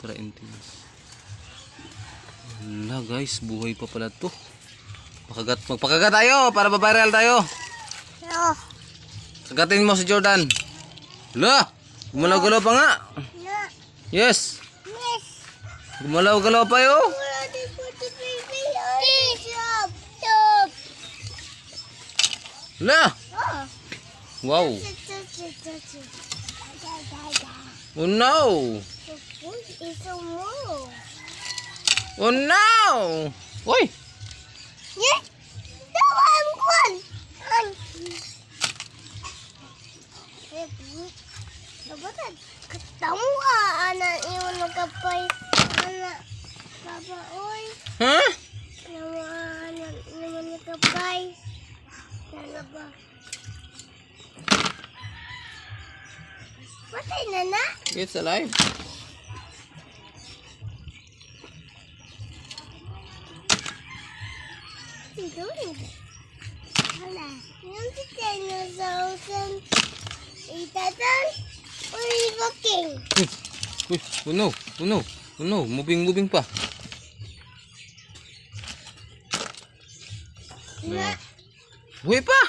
Para intense. Wala guys, buhay pa pala to. Pakagat, magpakagat tayo para ba-viral tayo. No. Kagatin mo si Jordan. Wala! Gumalaw-galaw pa nga. Yes! Yes. Gumalaw-galaw pa yo. Oh. Wow! Oh no! It's a move. Oh no! Uy! Yes. No, I'm one. I'm. Dapat ketemu ah anak iwan nagkapay anak baba oy Ha? nama anak naman nagkapay Sana ba? Patay na na? It's alive. Doing. Hala. Yung si Dinosaur Itatan or looking? Uy! Oh no! Oh no! Oh no! Moving, moving pa. Na. Buhay pa!